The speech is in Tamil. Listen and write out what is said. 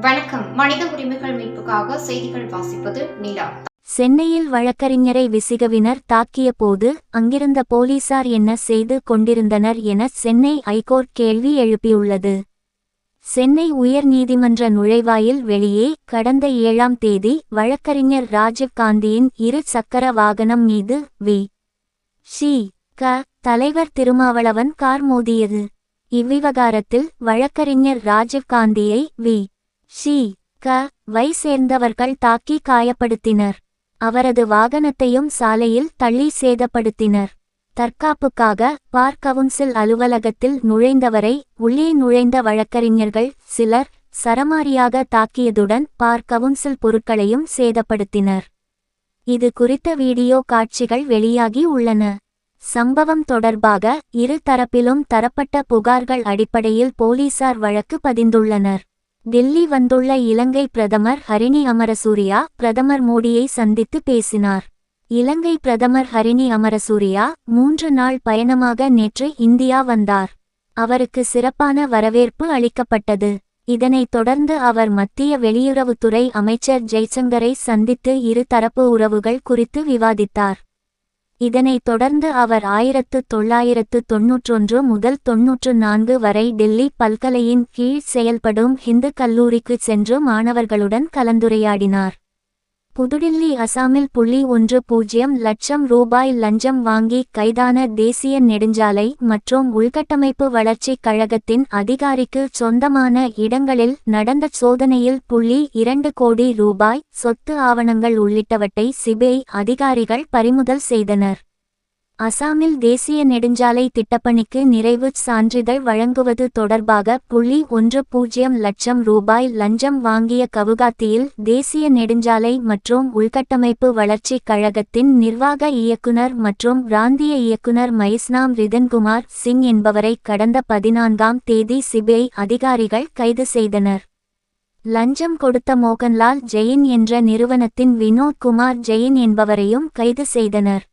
வணக்கம். மனித உரிமைகள் மீட்புக்காக செய்திகள் வாசிப்பது நிலா. சென்னையில் வழக்கறிஞரை விசிகவினர் தாக்கிய போது அங்கிருந்த போலீசார் என்ன செய்து கொண்டிருந்தனர் என சென்னை ஐகோர்ட் கேள்வி எழுப்பியுள்ளது. சென்னை உயர்நீதிமன்ற நுழைவாயில் வெளியே கடந்த ஏழாம் தேதி வழக்கறிஞர் ராஜீவ் காந்தியின் இரு சக்கர வாகனம் மீது வி. ஷி க. தலைவர் திருமாவளவன் கார் மோதியது. இவ்விவகாரத்தில் வழக்கறிஞர் ராஜீவ் காந்தியை வி. ஷி க வை சேர்ந்தவர்கள் தாக்கி காயப்படுத்தினர். அவரது வாகனத்தையும் சாலையில் தள்ளி சேதப்படுத்தினர். தற்காப்புக்காக பார் கவுன்சில் அலுவலகத்தில் நுழைந்தவரை உள்ளே நுழைந்த வழக்கறிஞர்கள் சிலர் சரமாரியாக தாக்கியதுடன் பார் கவுன்சில் பொருட்களையும் சேதப்படுத்தினர். இது குறித்த வீடியோ காட்சிகள் வெளியாகி உள்ளன. சம்பவம் தொடர்பாக இரு தரப்பிலும் தரப்பட்ட புகார்கள் அடிப்படையில் போலீசார் வழக்கு பதிந்துள்ளனர். டெல்லி வந்துள்ள இலங்கை பிரதமர் ஹரிணி அமரசூரியா பிரதமர் மோடியை சந்தித்து பேசினார். இலங்கை பிரதமர் ஹரிணி அமரசூரியா மூன்று நாள் பயணமாக நேற்று இந்தியா வந்தார். அவருக்கு சிறப்பான வரவேற்பு அளிக்கப்பட்டது. இதனைத் தொடர்ந்து அவர் மத்திய வெளியுறவுத்துறை அமைச்சர் ஜெய்சங்கரை சந்தித்து இரு தரப்பு உறவுகள் குறித்து விவாதித்தார். இதனைத் தொடர்ந்து அவர் ஆயிரத்து தொள்ளாயிரத்து தொன்னூற்றொன்று முதல் தொன்னூற்று நான்கு வரை டெல்லி பல்கலையின் கீழ் செயல்படும் ஹிந்து கல்லூரிக்கு சென்று மாணவர்களுடன் கலந்துரையாடினார். புதுடில்லி அசாமில் புள்ளி ஒன்று பூஜ்ஜியம் லட்சம் ரூபாய் லஞ்சம் வாங்கி கைதான தேசிய நெடுஞ்சாலை மற்றும் உள்கட்டமைப்பு வளர்ச்சிக் கழகத்தின் அதிகாரிக்கு சொந்தமான இடங்களில் நடந்த சோதனையில் புள்ளி இரண்டு கோடி ரூபாய் சொத்து ஆவணங்கள் உள்ளிட்டவற்றை சிபிஐ அதிகாரிகள் பறிமுதல் செய்தனர். அசாமில் தேசிய நெடுஞ்சாலை திட்டப்பணிக்கு நிறைவுச் சான்றிதழ் வழங்குவது தொடர்பாக புள்ளி ஒன்று பூஜ்ஜியம் லட்சம் ரூபாய் லஞ்சம் வாங்கிய கவுகாத்தியில் தேசிய நெடுஞ்சாலை மற்றும் உள்கட்டமைப்பு வளர்ச்சிக் கழகத்தின் நிர்வாக இயக்குனர் மற்றும் பிராந்திய இயக்குனர் மைஸ்னாம் ரிதன்குமார் சிங் என்பவரை கடந்த பதினான்காம் தேதி சிபிஐ அதிகாரிகள் கைது செய்தனர். லஞ்சம் கொடுத்த மோகன்லால் ஜெயின் என்ற நிறுவனத்தின் வினோத் குமார் ஜெயின் என்பவரையும் கைது செய்தனர்.